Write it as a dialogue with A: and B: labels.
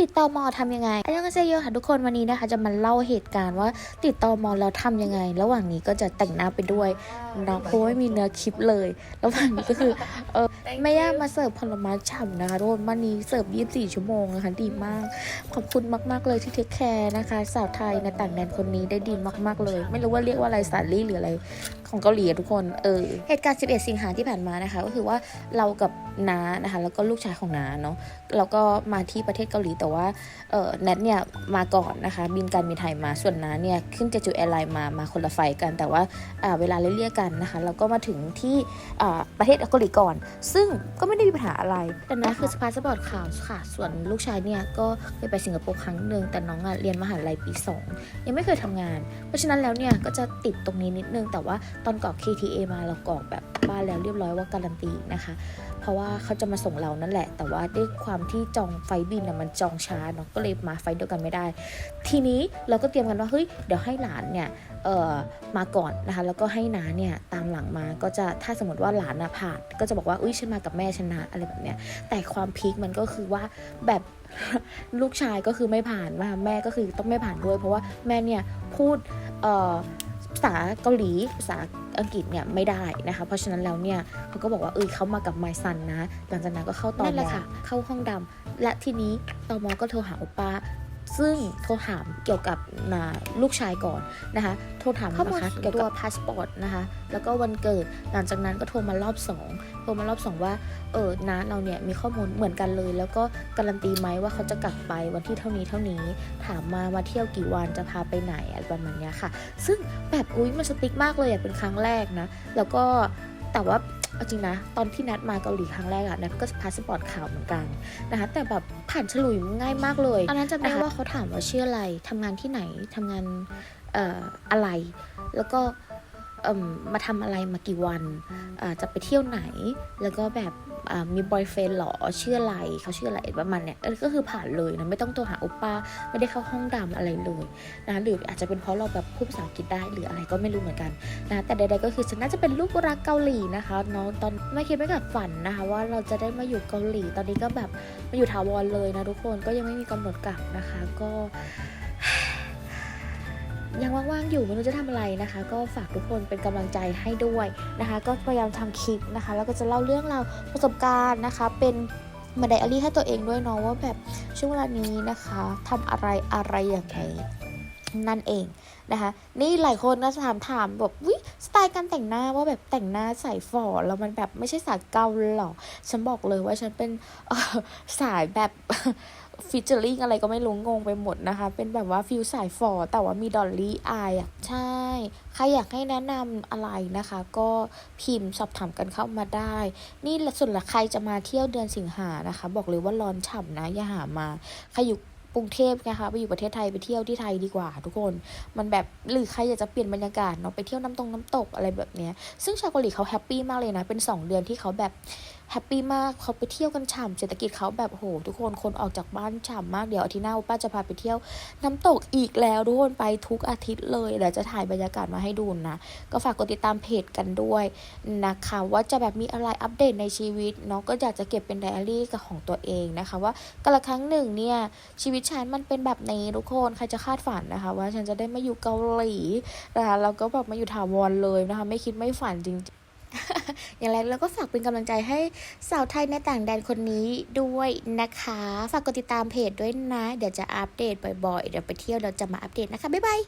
A: ติดต่อมอทำยังไงอันยังก็เซโยค่ะทุกคนวันนี้นะคะ จะมาเล่าเหตุการณ์ว่าติดต่อมอแล้วทำยังไง ระหว่างนี้ก็จะแต่งหน้าไปด้วยเนาะเพราะว่าไม่มีเนื้อคลิปเลย ระหว่างนี้ก็คือเออแม่ย่ามาเสิร์ฟผลไม้ฉ่ำนะคะทุกคนวันนี้เสิร์ฟ 24 ชั่วโมงนะคะดีมาก ขอบคุณมาก ๆ เลยที่เทคแคร์นะคะ สาวไทยในต่างแดนคนนี้ได้ดีมาก ๆ เลย ไม่รู้ว่าเรียกว่าอะไรสาลี่หรืออะไรของเกาหลีอะทุกคนเออเหตุการณ์ 11 สิงหาที่ผ่านมานะคะ ก็คือว่าเรากับน้านะคะ แล้วก็ลูกชายของน้าเนาะแล้วก็มาที่ประเทศเกาหลีแต่ว่าเออแนทเนี่ยมาก่อนนะคะ บินการบินไทยมาส่วนน้าเนี่ยขึ้นเจจูแอร์ไลน์มามาคนละไฟล์กันแต่ว่าอ่าเวลาเลี่ยๆกันนะคะเราก็มาถึงที่อ่าประเทศเกาหลีก่อน ซึ่งก็ไม่ได้มีปัญหาอะไรแต่นะคือสปาสปอร์ตขาวค่ะ ส่วนลูกชายเนี่ยก็เคยไปสิงคโปร์ครั้งหนึ่งแต่น้องอะเรียนมหาลัยปี 2 ยังไม่เคยทำงาน เพราะฉะนั้นแล้วเนี่ยก็จะติดตรงนี้นิดนึงแต่ว่าตอนกรอก KTA มาเรากรอกแบบ บ้านแล้วเรียบร้อยว่าการันตีนะคะ เพราะว่าเขาจะมาส่งเรานั่นแหละ แต่ว่าด้วยความที่จองไฟบินน่ะมันจองช้าเนาะก็เลยมาไฟเดียวกันไม่ได้ ทีนี้เราก็เตรียมกันว่าเฮ้ยเดี๋ยวให้หลานเนี่ยเออมาก่อนนะคะแล้วก็ให้น้าเนี่ยตามหลังมาก็จะถ้าสมมติว่าหลานนะผ่านก็จะบอกว่าอุ้ยฉันมากับแม่ฉันะอะไรแบบเนี้ยแต่ความพีคมันก็คือว่าแบบลูกชายก็คือไม่ผ่านมาแม่ก็คือต้องไม่ผ่านด้วย เพราะว่าแม่เนี่ยพูดเอ่อ ษาเกาหลีภาษาอังกฤษเนี่ยไม่ได้นะคะ เพราะฉะนั้นแล้วเนี่ยเขาก็บอกว่าเออเขามากับไมซันนะ หลังจากนั้นก็เข้าตอมอค่ะเข้าห้องดำและทีนี้ตอมอก็โทรหาโอป้า ซึ่งโทรถามเกี่ยวกับนาลูกชายก่อนนะคะโทรถามนะคะเกี่ยวกับพาสปอร์ตนะคะแล้วก็วันเกิดหลังจากนั้นก็โทรมารอบสองโทรมารอบสองว่าเออน้าเราเนี่ยมีข้อมูลเหมือนกันเลย แล้วก็การันตีไหมว่าเขาจะกลับไปวันที่เท่านี้เท่านี้ ถามมามาเที่ยวกี่วันจะพาไปไหนอะไรประมาณเนี้ยค่ะ ซึ่งแบบอุ้ยมันสติ๊กมากเลยอะเป็นครั้งแรกนะแล้วก็แต่ว่า เอาจริงนะ ตอนที่นัดมาเกาหลีครั้งแรกอะนัดก็พาสปอร์ตขาวเหมือนกันนะคะ แต่แบบผ่านฉลุยง่ายมากเลยตอนนั้นจำได้ว่าเขาถามว่าชื่ออะไรทำงานที่ไหนทำงานเอ่ออะไร แล้วก็เอิ่มมาทำอะไรมากี่วันอ่าจะไปเที่ยวไหน แล้วก็แบบอ่า มีบอยเฟนหรอชื่ออะไรเขาชื่ออะไรประมาณเนี้ยก็คือผ่านเลยนะไม่ต้องโทรหาโอป้าไม่ได้เข้าห้องดำอะไรเลยนะหรืออาจจะเป็นเพราะเราแบบพูดภาษาอังกฤษได้หรืออะไรก็ไม่รู้เหมือนกันนะแต่ใดๆก็คือฉันน่าจะเป็นลูกรักเกาหลีนะคะเนาะตอนไม่คิดไม่กัดฝันนะคะ ว่าเราจะได้มาอยู่เกาหลีตอนนี้ก็แบบมาอยู่ถาวรเลยนะทุกคนก็ยังไม่มีกำหนดกลับนะคะก็ ยังว่างๆอยู่ไม่รู้จะทำอะไรนะคะ ก็ฝากทุกคนเป็นกำลังใจให้ด้วยนะคะ ก็พยายามทำคลิปนะคะ แล้วก็จะเล่าเรื่องราวประสบการณ์นะคะ เป็นมาไดอารี่ให้ตัวเองด้วยเนาะว่าแบบช่วงเวลานี้นะคะทำอะไรอะไรอย่างไรนั่นเองนะคะ นี่หลายคนก็ถามถามแบบวิ สไตล์การแต่งหน้าว่าแบบแต่งหน้าใส่ฝอแล้วมันแบบไม่ใช่สายเกาหรอฉันบอกเลยว่าฉันเป็นสายแบบฟิชเจอริงอะไรก็ไม่รู้งงไปหมดนะคะ เป็นแบบว่าฟิลสายฟอร์แต่ว่ามีดอลลี่อายอะ ใช่ ใครอยากให้แนะนำอะไรนะคะ ก็พิมพ์สอบถามกันเข้ามาได้ นี่ละส่วนละใครจะมาเที่ยวเดือนสิงหานะคะ บอกเลยว่าร้อนฉ่ำนะ อย่าหามา ใครอยู่ กรุงเทพนะคะไปอยู่ประเทศไทยไปเที่ยวที่ไทยดีกว่า ทุกคนมันแบบหรือใครอยากจะเปลี่ยนบรรยากาศเนาะไปเที่ยวน้ำตรงน้ำตกอะไรแบบเนี้ยซึ่งชาวเกาหลีเขาแฮปปี้มากเลยนะเป็น 2 เดือนที่เขาแบบ แฮปปี้มากเขาไปเที่ยวกันฉ่ำเศรษฐกิจเขาแบบโห ทุกคนคนออกจากบ้านฉ่ำมากเดี๋ยวอาทิตย์หน้าป้าจะพาไปเที่ยว น้ำตกอีกแล้วทุกคนไปทุกอาทิตย์เลยเดี๋ยวจะถ่ายบรรยากาศมาให้ดูนะ ก็ฝากกดติดตามเพจกันด้วยนะคะว่าจะแบบมีอะไรอัปเดตในชีวิตเนาะก็อยากจะเก็บเป็นไดอารี่กับของตัวเองนะคะ ว่ากาละครั้งหนึ่งเนี่ยชีวิตฉันมันเป็นแบบนี้ทุกคนใครจะคาดฝันนะคะ ว่าฉันจะได้มาอยู่เกาหลีนะคะแล้วก็แบบมาอยู่ถาวรเลยนะคะ ไม่คิดไม่ฝันจริง อย่างไรกเราก็ฝากเป็นกำลังใจให้สาวไทยในต่างแดนคนนี้ด้วยนะคะ ฝากกดติดตามเพจด้วยนะ เดี๋ยวจะอัปเดตบ่อยๆ เดี๋ยวไปเที่ยวเราจะมาอัปเดตนะคะ บ๊ายบาย